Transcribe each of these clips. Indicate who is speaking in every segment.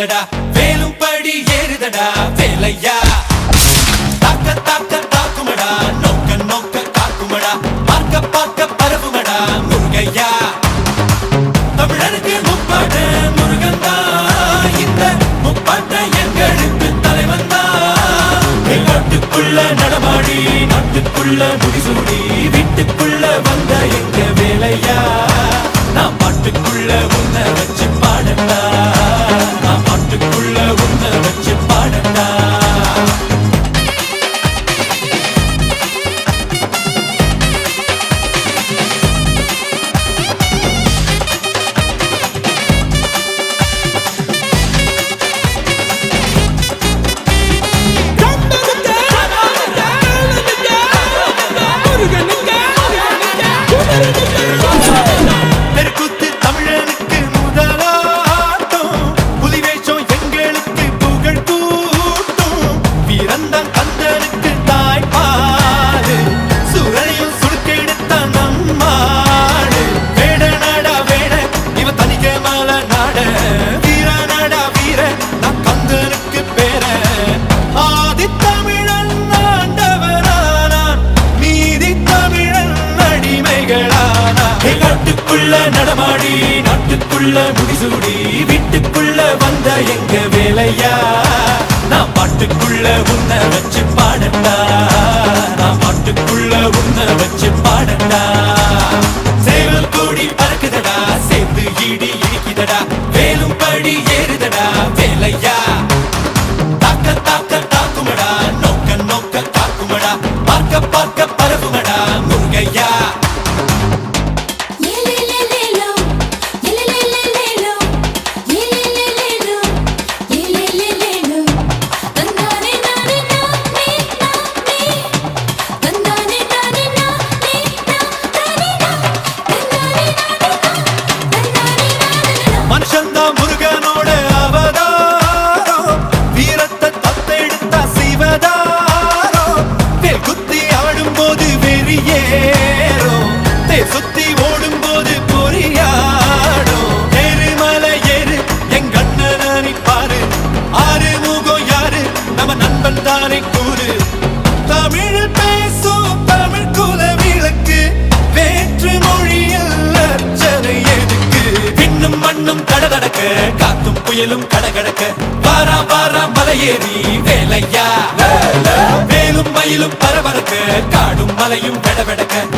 Speaker 1: தெரியுதடா வேலும் படி ஏறுதடா வேலையா தாக்க தாக்க தாக்குமடா நோக்க நோக்க காக்குமடா பார்க்க பார்க்க பரவுமடா முருகையா தமிழருக்கு முப்பாடு முருகன் தான் இந்த முப்பாட்டை எங்களுக்கு தலைவன் தான் நாட்டுக்குள்ள நடமாடி நாட்டுக்குள்ள முடிசூடி வீட்டுக்குள்ள வந்த எங்க வேலையா நான் பாட்டுக்குள்ள உன்னை வச்சு பாடட்டா நாட்டுக்குள்ள நடமாடி நாட்டுக்குள்ள முடிசூடி வீட்டுக்குள்ள வந்த எங்க வேலையா நான் பாட்டுக்குள்ள உன்னை வச்சு பாடண்டா நான் பாட்டுக்குள்ள உன்னை வச்சு பாடண்டா சேவல் கூடி பறக்குதடா சேர்ந்து ஈடி இடிக்குதடா வேலும் படி ஏறுதடா வேலையா ஏறும் தே சுத்தி ஓடும் போது பொறியாடும் எருமலை ஏறு என் கண்ணனி பாரு ஆறு முகம் யாரு நம்ம நண்பன் தானே கூறு தமிழ் பேசும் தமிழ் குல விளக்கு வேற்று மொழியில் அர்ச்சனை எதுக்கு விண்ணும் மண்ணும் கடதடக்க காத்தும் புயலும் கடகடக்க வாரா வாரா மலையேறி வேலையா மயிலும் பரபரக்க காடும் மலையும் வெடவெடக்க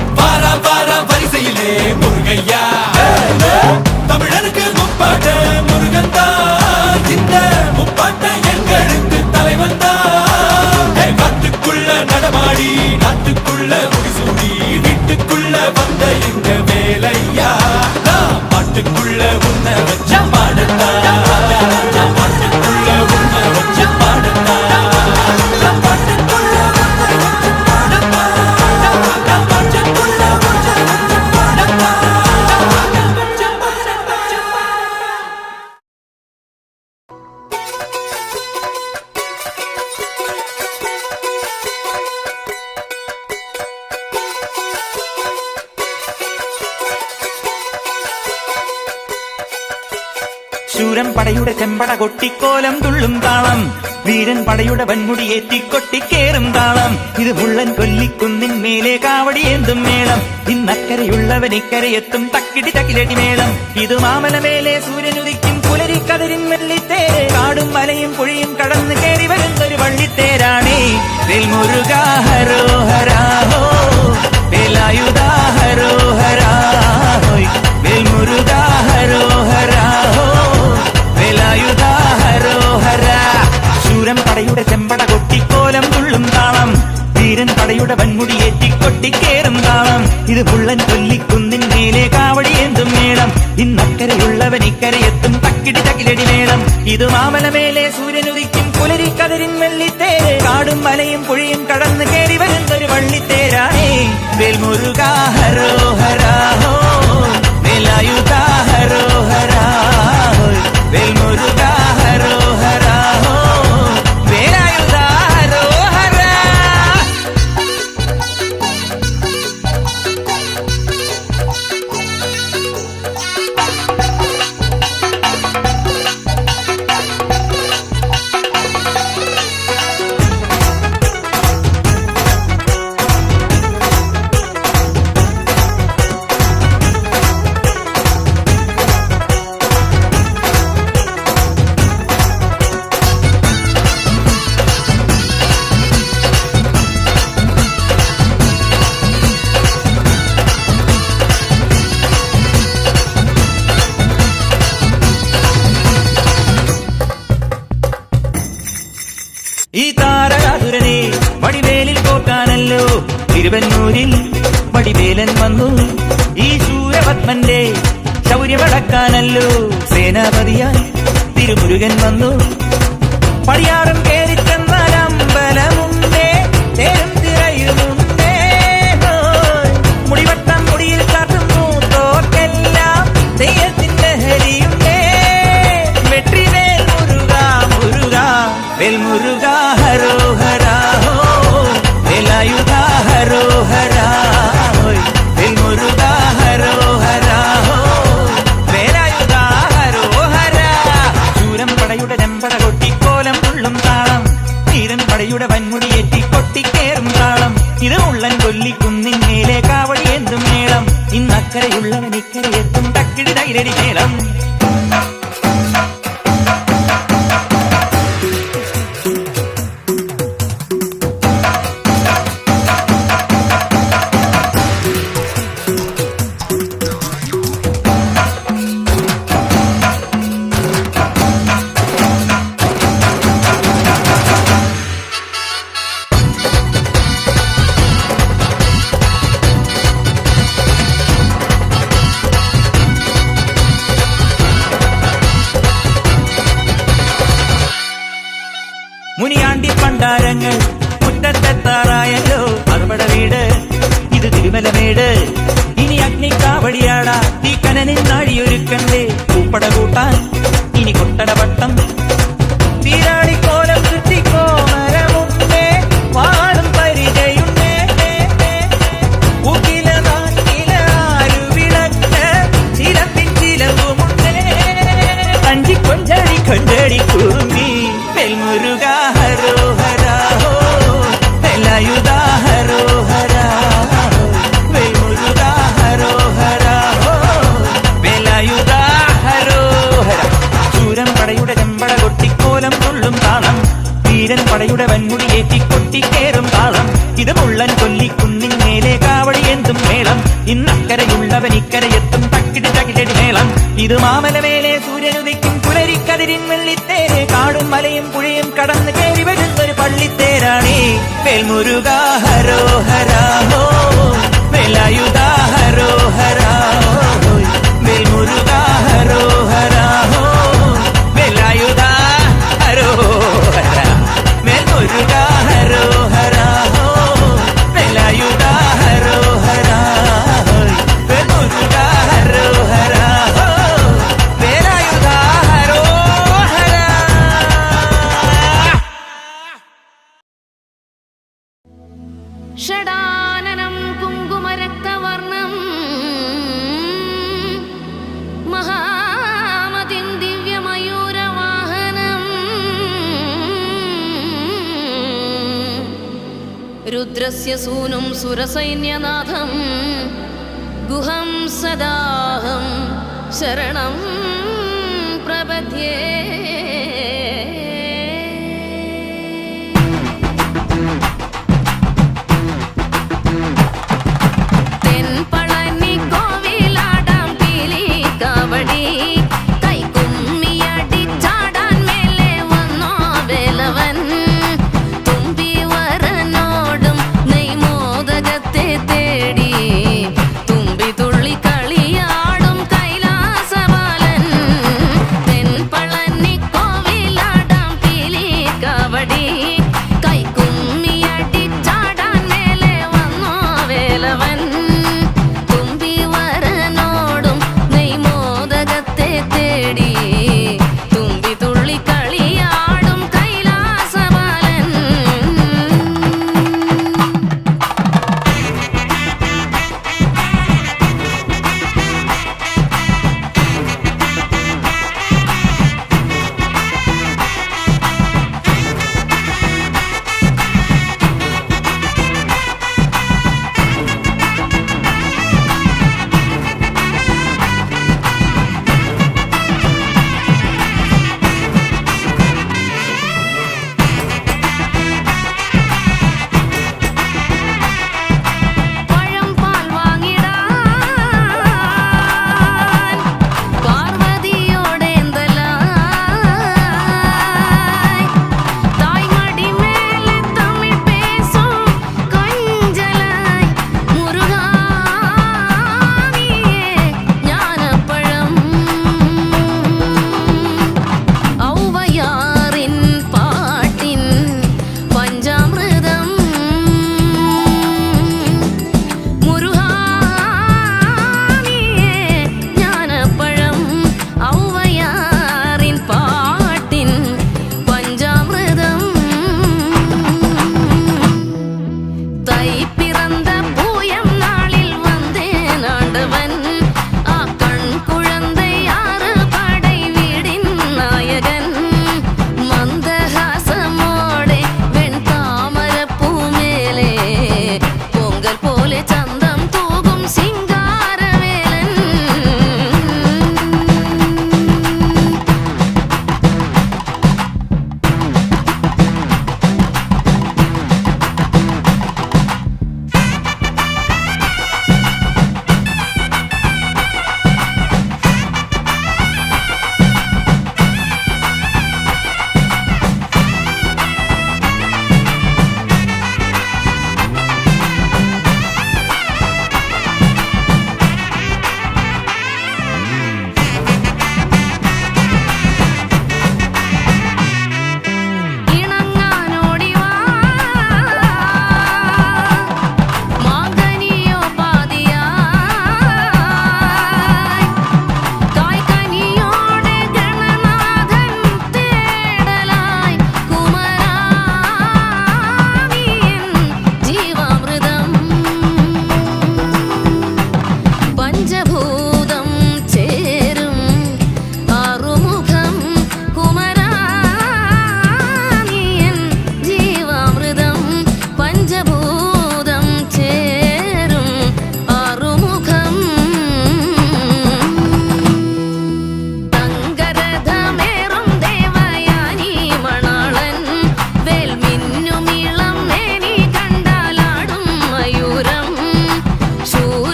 Speaker 2: പട കൊട്ടിക്കോലം തുള്ളും താളം വീരൻ പടയുടെ വൻമുടിയേറ്റിക്കൊട്ടിക്കേറും താളം ഇത് മുള്ളൻ കൊല്ലിക്കുന്നിൻ മേലെ കാവടി എന്തും മേളം ഇന്നക്കരയുള്ളവൻ ഇക്കരയെത്തും തക്കിടി തക്കിലടി മേളം ഇത് മാമല മേലെ സൂര്യനുദിക്കും പുലരിക്കതിരിൻ വെള്ളിത്തേരെ കാടും മലയും പുഴയും കടന്നു കയറി ഒരു വള്ളിത്തേരാണേ ഹരോഹരാഹോ ഹരോഹരാ ഹരോഹരാ പടയുടെ ചെമ്പട കൊട്ടിക്കോലം തുള്ളും താളം വീരൻ പടയുടെ വൻമുടി ഏറ്റിക്കൊട്ടിക്കേറും താളം ഇത് പുള്ളൻ കൊല്ലിക്കുന്നിൻ മേലെ കാവടി എന്തും മേളം ഇന്നക്കരയുള്ളവൻ ഇക്കരയെത്തും തക്കിടി തകിലടി മേളം ഇത് മാമലമേലെ സൂര്യനുദിക്കും പുലരി കതിരിൻ കാടും മലയും പുഴയും തിരുവന്നൂരിൽ വടിവേലൻ വന്നു ഈ സൂര്യപത്മന്റെ ശൗര്യമടക്കാനല്ലോ സേനാപതിയായി തിരുമുരുകൻ വന്നു പടിയാറും കേറി നെല്ലിക്കുന്നിൻ മേലെ കാവടി എന്തും മേളം ഇന്നക്കരയുള്ളവൻ ഇക്കരയെത്തും തക്കിടി തൈരടി മേളം pan ഇന്നക്കരയുള്ളവൻ ഇക്കരയെത്തും തക്കിടി തകിടടി മേളം ഇത് മാമലമേലെ സൂര്യനുദിക്കും പുലരിക്കതിരിൻ വെള്ളിത്തേരെ കാടും മലയും പുഴയും കടന്ന് കയറി വരുന്ന ഒരു പള്ളിത്തേരാണേ വേൽമുരുക ഹരോഹരാഹോ വേലായുധ
Speaker 3: സുരസൈന്യനാഥം ഗുഹം സദാഹം ശരണം
Speaker 1: പ്രപദ്ധ്യേ Te te